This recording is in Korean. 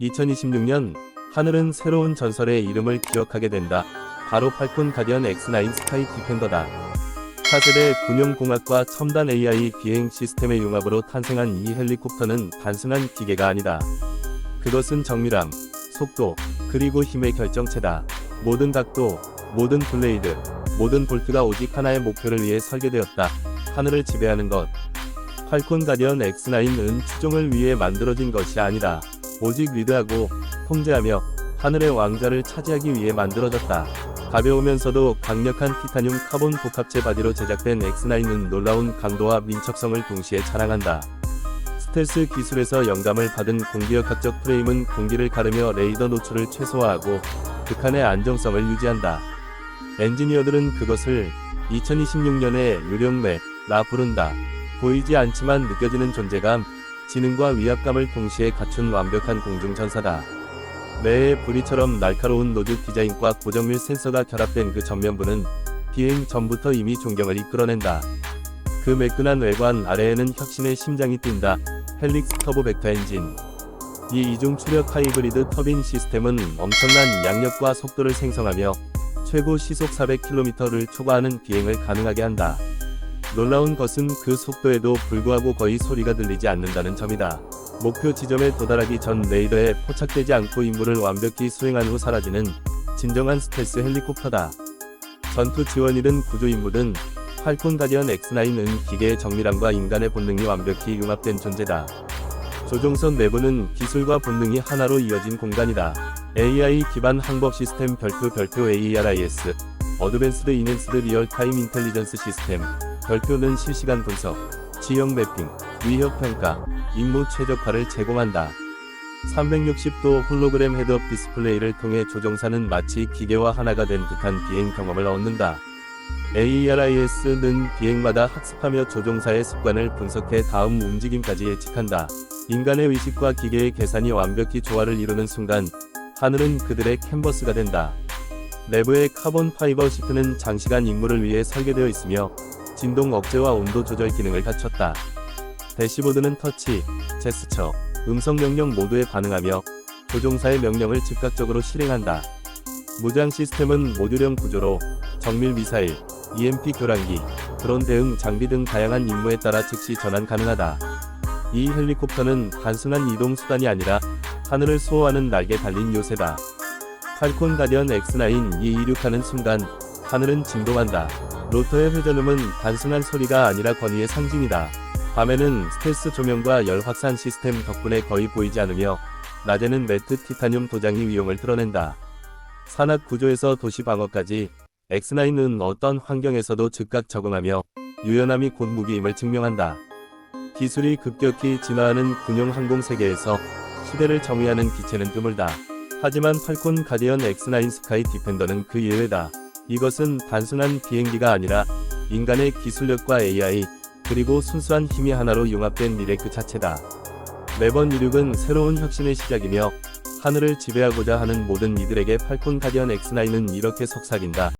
2026년 하늘은 새로운 전설의 이름을 기억하게 된다. 바로 팔콘 가디언 X9 스카이 디펜더다. 차세대 군용공학과 첨단 AI 비행 시스템의 융합으로 탄생한 이 헬리콥터는 단순한 기계가 아니다. 그것은 정밀함, 속도, 그리고 힘의 결정체다. 모든 각도, 모든 블레이드, 모든 볼트가 오직 하나의 목표를 위해 설계되었다. 하늘을 지배하는 것. 팔콘 가디언 X9은 추종을 위해 만들어진 것이 아니다. 오직 리드하고 통제하며 하늘의 왕자를 차지하기 위해 만들어졌다. 가벼우면서도 강력한 티타늄 카본 복합체 바디로 제작된 X9은 놀라운 강도와 민첩성을 동시에 자랑한다. 스텔스 기술에서 영감을 받은 공기역학적 프레임은 공기를 가르며 레이더 노출을 최소화하고 극한의 안정성을 유지한다. 엔지니어들은 그것을 2026년의 유령맵라 부른다. 보이지 않지만 느껴지는 존재감, 지능과 위압감을 동시에 갖춘 완벽한 공중전사다. 매의 부리처럼 날카로운 노즈 디자인과 고정밀 센서가 결합된 그 전면부는 비행 전부터 이미 존경을 이끌어낸다. 그 매끈한 외관 아래에는 혁신의 심장이 뛴다. 헬릭스 터보 벡터 엔진. 이 이중 추력 하이브리드 터빈 시스템은 엄청난 양력과 속도를 생성하며 최고 시속 400km를 초과하는 비행을 가능하게 한다. 놀라운 것은 그 속도에도 불구하고 거의 소리가 들리지 않는다는 점이다. 목표 지점에 도달하기 전 레이더에 포착되지 않고 임무를 완벽히 수행한 후 사라지는 진정한 스텔스 헬리콥터다. 전투 지원이든 구조 임무든 팔콘 가디언 X9은 기계의 정밀함과 인간의 본능이 완벽히 융합된 존재다. 조종선 내부는 기술과 본능이 하나로 이어진 공간이다. AI 기반 항법 시스템 별표 별표 ARIS, 어드밴스드 이넨스드 리얼타임 인텔리전스 시스템, 별표는 실시간 분석, 지형 매핑, 위협 평가, 임무 최적화를 제공한다. 360도 홀로그램 헤드업 디스플레이를 통해 조종사는 마치 기계와 하나가 된 듯한 비행 경험을 얻는다. ARIS는 비행마다 학습하며 조종사의 습관을 분석해 다음 움직임까지 예측한다. 인간의 의식과 기계의 계산이 완벽히 조화를 이루는 순간, 하늘은 그들의 캔버스가 된다. 내부의 카본 파이버 시트는 장시간 임무를 위해 설계되어 있으며, 진동 억제와 온도 조절 기능을 갖췄다. 대시보드는 터치, 제스처, 음성 명령 모두에 반응하며 조종사의 명령을 즉각적으로 실행한다. 무장 시스템은 모듈형 구조로 정밀 미사일, EMP 교란기, 드론 대응 장비 등 다양한 임무에 따라 즉시 전환 가능하다. 이 헬리콥터는 단순한 이동 수단이 아니라 하늘을 수호하는 날개 달린 요새다. 팔콘 가디언 X9이 이륙하는 순간 하늘은 진동한다. 로터의 회전음은 단순한 소리가 아니라 권위의 상징이다. 밤에는 스텔스 조명과 열 확산 시스템 덕분에 거의 보이지 않으며 낮에는 매트 티타늄 도장이 위용을 드러낸다. 산악 구조에서 도시 방어까지 X9은 어떤 환경에서도 즉각 적응하며 유연함이 곧 무기임을 증명한다. 기술이 급격히 진화하는 군용 항공 세계에서 시대를 정의하는 기체는 드물다. 하지만 팔콘 가디언 X9 스카이 디펜더는 그 예외다. 이것은 단순한 비행기가 아니라 인간의 기술력과 AI, 그리고 순수한 힘이 하나로 융합된 미래 그 자체다. 매번 이륙은 새로운 혁신의 시작이며 하늘을 지배하고자 하는 모든 이들에게 팔콘 가디언 X9은 이렇게 속삭인다.